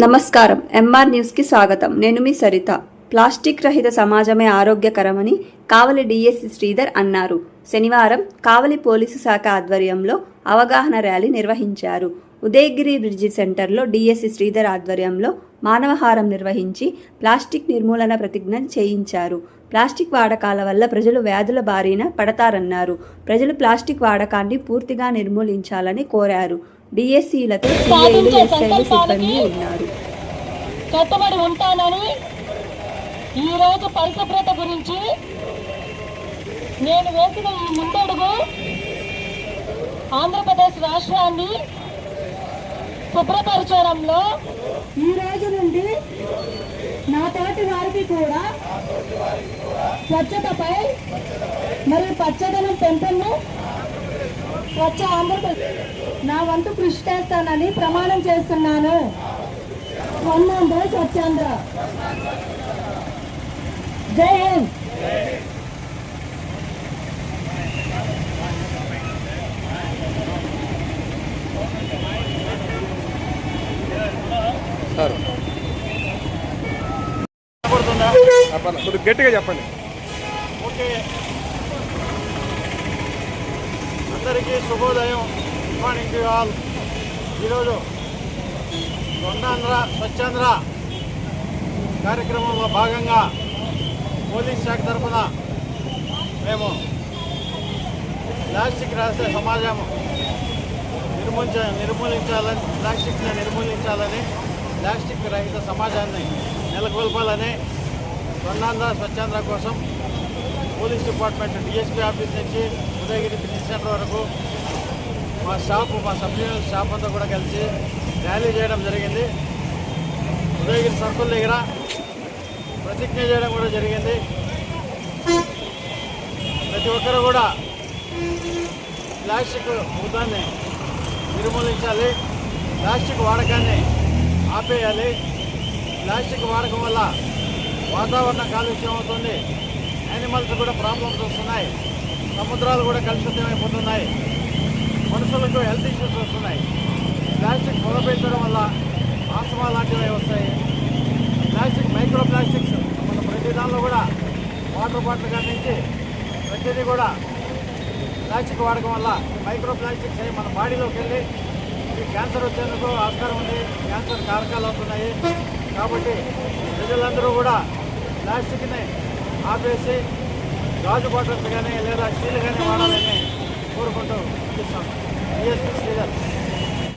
నమస్కారం. ఎంఆర్ న్యూస్కి స్వాగతం. నేను మీ సరిత. ప్లాస్టిక్ రహిత సమాజమే ఆరోగ్యకరమని కావలి డిఎస్సి శ్రీధర్ అన్నారు. శనివారం కావలి పోలీసు శాఖ ఆధ్వర్యంలో అవగాహన ర్యాలీ నిర్వహించారు. ఉదయగిరి బ్రిడ్జి సెంటర్లో డిఎస్సి శ్రీధర్ ఆధ్వర్యంలో మానవహారం నిర్వహించి ప్లాస్టిక్ నిర్మూలన ప్రతిజ్ఞ చేయించారు. ప్లాస్టిక్ వాడకాల వల్ల ప్రజలు వ్యాధుల బారిన పడతారన్నారు. ప్రజలు ప్లాస్టిక్ వాడకాన్ని పూర్తిగా నిర్మూలించాలని కోరారు. డిఎస్సీలతో సిఐలు ఎస్ఐలు సిబ్బంది ఉన్నారు. కట్టుబడి ఉంటానని ఈరోజు పరిశుభ్రత గురించి నేను వేసిన ఈ ముందడుగు ఆంధ్రప్రదేశ్ రాష్ట్రాన్ని శుభ్రపరచడంలో ఈ రోజు నుండి నా తోటి వారికి కూడా స్వచ్ఛతపై మరియు పచ్చదనం పెంపును స్వచ్ఛ ఆంధ్రప్రదేశ్ నా వంతు కృషి చేస్తానని ప్రమాణం చేస్తున్నాను. స్వర్ణాంధ్ర స్వచ్ఛాంధ్ర. జై హింద్. సార్. చెప్పండి. కొద్దిగా గట్టిగా చెప్పండి. ఓకే. అందరికీ శుభోదయం. Good morning to all. ఈరోజు స్వర్ణాంధ్ర స్వచ్ఛాంధ్ర కార్యక్రమంలో భాగంగా పోలీస్ శాఖ తరఫున మేము ప్లాస్టిక్ రాసే సమాజం నిర్మూలించ నిర్మూలించాలని ప్లాస్టిక్ని నిర్మూలించాలని ప్లాస్టిక్ రహిత సమాజాన్ని నెలకొల్పాలని స్వర్ణాంధ్ర స్వచ్ఛాంధ్ర కోసం పోలీస్ డిపార్ట్మెంట్ డిఎస్పీ ఆఫీస్ నుంచి ఉదయగిరి ఫిట్నెస్ సెంటర్ వరకు మా షాపు మా సబ్ షాప్ అంతా కూడా కలిసి ర్యాలీ చేయడం జరిగింది. ఉదయగిరి సర్కుల్ దగ్గర ప్రతిజ్ఞ చేయడం కూడా జరిగింది. ప్రతి ఒక్కరు కూడా ప్లాస్టిక్ భూతాన్ని నిర్మూలించాలి ప్లాస్టిక్ వాడకాన్ని ఆపేయాలి. ప్లాస్టిక్ వాడకం వల్ల వాతావరణం కాలుష్యం అవుతుంది. యానిమల్స్ కూడా ప్రాబ్లమ్స్ వస్తున్నాయి. సముద్రాలు కూడా కలుషితమైపోతున్నాయి. మనుషులకు హెల్త్ ఇష్యూస్ వస్తున్నాయి. ప్లాస్టిక్ పొగ పెంచడం వల్ల ఆస్తమా లాంటివి వస్తాయి. ప్లాస్టిక్ మైక్రో ప్లాస్టిక్స్ మన ప్రతి దానిలో కూడా వాటర్ బాటిల్ కాడి నుంచి ప్రతిదీ కూడా ప్లాస్టిక్ వాడకం వల్ల మైక్రో ప్లాస్టిక్స్ అయి మన బాడీలోకి వెళ్ళి ఈ క్యాన్సర్ వచ్చేందుకు ఆస్కారం ఉంది. క్యాన్సర్ కారకాలు అవుతున్నాయి. కాబట్టి ప్రజలందరూ కూడా ప్లాస్టిక్ని ఆపేసి గాజు బాటిల్స్ కానీ లేదా స్టీల్ కానీ వాడాలని కోరుకుంటూ ఇస్తాం డిఎస్పీ